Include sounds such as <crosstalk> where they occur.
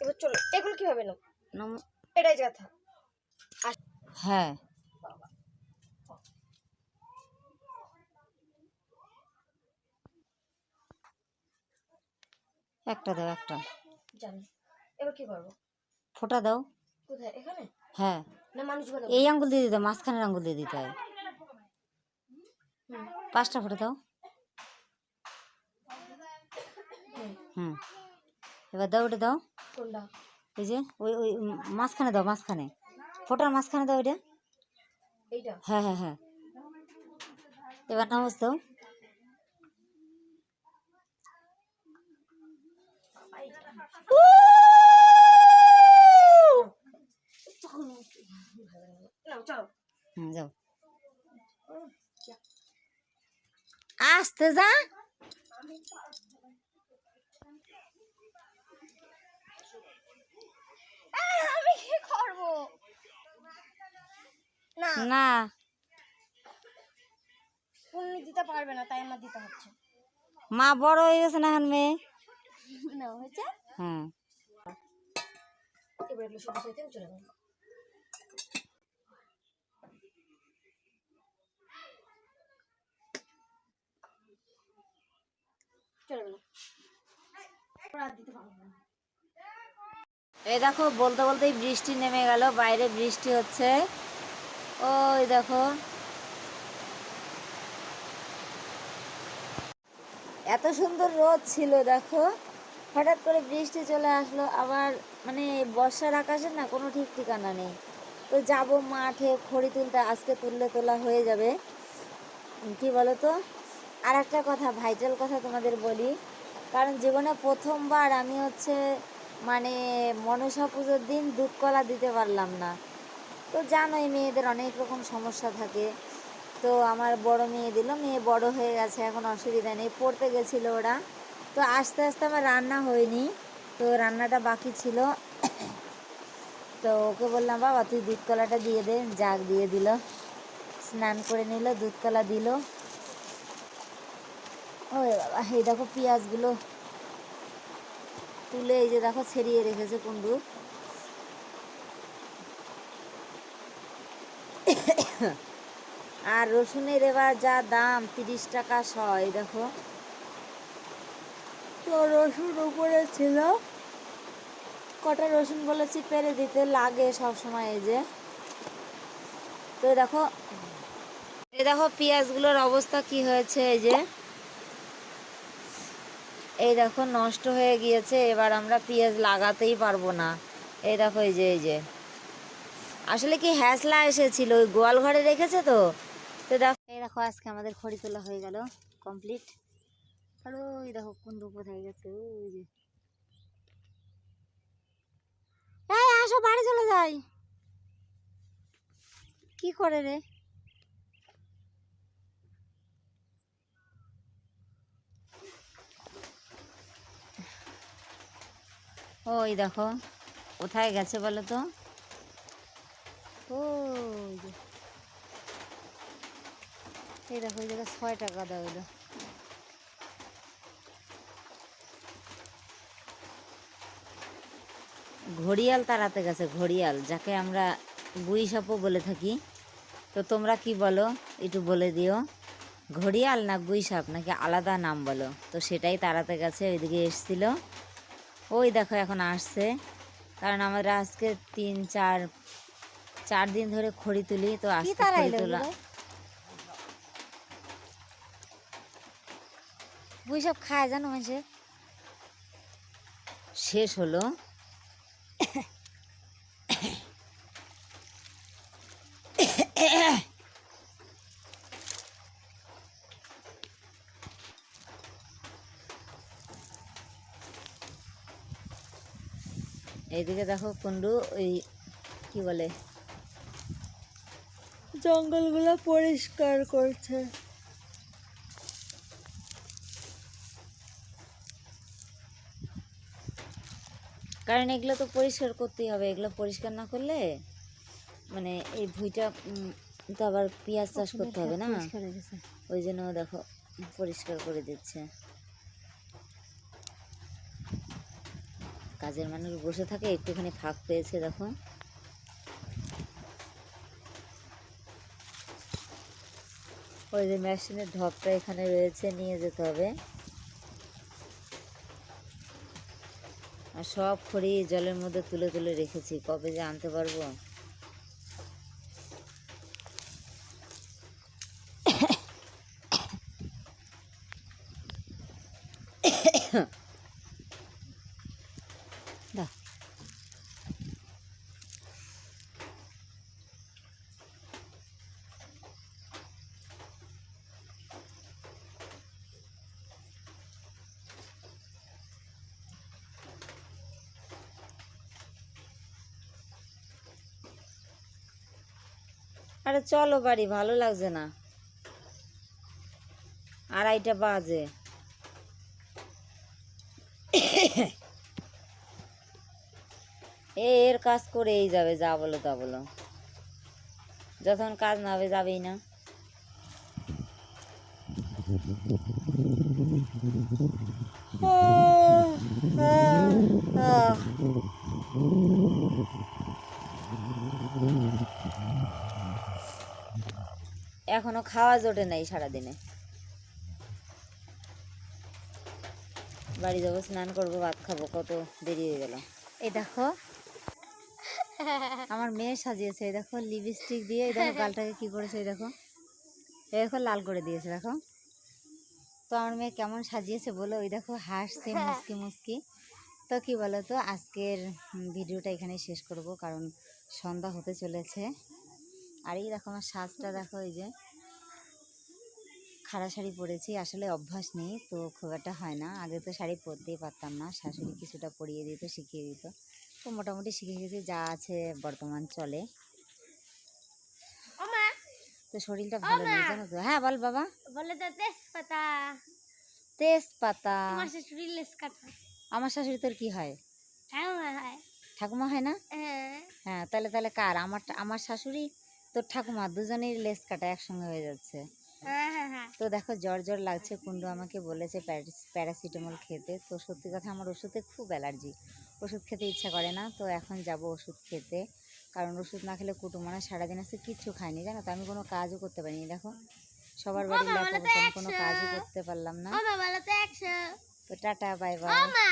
এবার চলো এগুলো কি হবে না? নম- এটাই কথা। হ্যাঁ। একটা দাও একটা। জানি। এবার কি করব? ফোঁটা দাও। কোথায়? এখানে? হ্যাঁ। এই আঙ্গুল দিয়ে দিতে হয়, মাঝখানের আঙ্গুল দিয়ে দিতে হয়। পাঁচটা ফোঁটা দাও। হুম। এবার দাও ওটা দাও। এই যে ওই ওই মাঝখানে দাও মাঝখানে। ফোঁটার মাঝখানে দাও ওইটা। হ্যাঁ হ্যাঁ হ্যাঁ। এবার নামাজ দাও নাও চলো হুম যাও। আসতে যা। আমি কি করব? না। না। দিতে পারবে না তাই আমার দিতে হচ্ছে। মা বড় হয়ে গেছে না এখন মেয়ে? না হয়েছে? হুম। এবার এগুলো সবুজ চলে গেল এই দেখো, বলতে বলতেই বৃষ্টি নেমে গেল, বাইরে বৃষ্টি হচ্ছে। ওই দেখো। এত সুন্দর রোদ ছিল, দেখো। হঠাৎ করে বৃষ্টি চলে আসলো, আবার মানে বর্ষার আকাশের না কোনো ঠিক ঠিকানা নেই। তো যাব মাঠে, খড়ি তুলতে, আজকে তুললে তোলা হয়ে যাবে। কি বলো তো আর একটা কথা ভাইটাল কথা তোমাদের বলি। কারণ জীবনে প্রথমবার আমি হচ্ছে মানে মনসা পুজোর দিন দুধ কলা দিতে পারলাম না। তো জানোই মেয়েদের অনেক রকম সমস্যা থাকে। তো আমার বড় মেয়ে দিল, মেয়ে বড় হয়ে গেছে, এখন অসুবিধা নেই, পড়তে গেছিল ওরা। তো আস্তে আস্তে আমার রান্না হয়নি, তো রান্নাটা বাকি ছিল। তো ওকে বললাম, বাবা, তুই দুধ কলাটা দিয়ে দে। জাগ দিয়ে দিল। স্নান করে নিল, দুধ কলা দিল। ওরে বাবা, এই দেখো পেঁয়াজগুলো তুলে এই যে দেখো ছেড়িয়ে রেখেছে কুন্ডু আর রসুনের এবার যা দাম, তিরিশ টাকা শ এই দেখো। তো রসুন উপরে ছিল, কটা রসুন বলেছি, পেরে দিতে লাগে সব সময় এই যে। তো দেখো, এই দেখো পেঁয়াজগুলোর অবস্থা কি হয়েছে এই যে। এই দেখো, নষ্ট হয়ে গিয়েছে, এবার আমরা পেঁয়াজ লাগাতেই পারব না। এই দেখো, এই যে এই যে। আসলে কি হ্যাসলা এসেছিল, ওই গোয়াল ঘরে রেখেছে তো? তো দেখো এই দেখো, আজকে আমাদের খড়ি তোলা হয়ে গেল কমপ্লিট আর ওই দেখো কুন্দু হয়ে গেছে, ওই যে। আসো, বাড়ি চলে যাই। কি করে রে? ওই দেখো কোথায় গেছে বলো তো? এই দেখো ওই জায়গায় ছয় টাকা দাও ঘড়িয়াল তাড়াতে গেছে ঘড়িয়াল যাকে আমরা বুই সাপও বলে থাকি। তো তোমরা কি বলো একটু বলে দিও। ঘড়িয়াল না গুই সাপ নাকি আলাদা নাম বলো? তো সেটাই তাড়াতে গেছে ওইদিকে এসছিল। ওই দেখো এখন আসছে। কারণ আমাদের আজকে তিন চার চার দিন ধরে খড়ি তুলি তো আজকে খড়ি তোলা। বুই সব খায় জানো মানুষে শেষ হলো। এইদিকে দেখো কুন্ডু ওই কি বলে? জঙ্গলগুলো পরিষ্কার করছে। কারণ এগুলো তো পরিষ্কার করতেই হবে এগুলো পরিষ্কার না করলে মানে এই ভুঁইটা উম, তো আবার পেঁয়াজ চাষ করতে হবে না। ওই জন্য দেখো পরিষ্কার করে দিচ্ছে। কাজের মানুষ বসে থাকে, একটুখানি ফাঁক পেয়েছে, দেখো। ওই যে মেশিনের ঢপটা এখানে রয়েছে, নিয়ে যেতে হবে। আর সব খড়ি জলের মধ্যে তুলে তুলে রেখেছি, কবে যে আনতে পারব? দাও আরে চলো বাড়ি, ভালো লাগছে না। আড়াইটা বাজে। এ, এর কাজ করেই যাবে, যা বলো তা বলো। যখন কাজ না হবে, যাবেই না। এখনও খাওয়া জোটে নাই সারাদিনে। বাড়ি যাব স্নান করব ভাত খাব কত দেরি হয়ে গেল। এই দেখো। <laughs> আমার মেয়ে সাজিয়েছে এই দেখো লিপস্টিক দিয়ে এই দেখো গালটাকে কি করেছে এই দেখো। এই দেখো লাল করে দিয়েছে দেখো। তো আমার মেয়ে কেমন সাজিয়েছে বলো ওই দেখো হাসছে <laughs> মুসকি মুসকি তো কি বলো তো আজকের ভিডিওটা এখানে শেষ করব কারণ সন্ধ্যা হতে চলেছে। আর এই দেখো আমার সাজটা দেখো এই যে খাড়া শাড়ি পরেছি আসলে অভ্যাস নেই তো খুব একটা হয় না। আগে তো শাড়ি পরতেই পারতাম না শাশুড়ি কিছুটা পরিয়ে দিত শিখিয়ে দিত। তো মোটামুটি শিখে গেছি যা আছে বর্তমান চলে। তো শরীরটা ভালো নেই জানো তো? হ্যাঁ বল বাবা। বলে তো তেজপাতা। তেজপাতা। তোমার শাশুড়ি লেস কাটা। আমার শাশুড়ি তোর কি হয়? ঠাকুমা হয়। ঠাকুমা হয় না? হ্যাঁ। হ্যাঁ তাহলে তাহলে কার? আমার আমার শাশুড়ি তোর ঠাকুমা দুজনের লেস কাটা একসঙ্গে হয়ে যাচ্ছে। হ্যাঁ হ্যাঁ হ্যাঁ। তো দেখো জ্বর জ্বর লাগছে কুন্ডু আমাকে বলেছে প্যারাসিটামল খেতে। তো সত্যি কথা আমার ওষুধে খুব অ্যালার্জি। ওষুধ খেতে ইচ্ছা করে না তো এখন যাব ওষুধ খেতে। কারণ ওষুধ না খেলে কুটুমানা সারাদিন আসে কিচ্ছু খায়নি জানো তো? আমি কোনো কাজও করতে পারিনি দেখো। সবার আমি কোনো। কাজই করতে পারলাম না। তো তো টাটা বাই বাই। মা।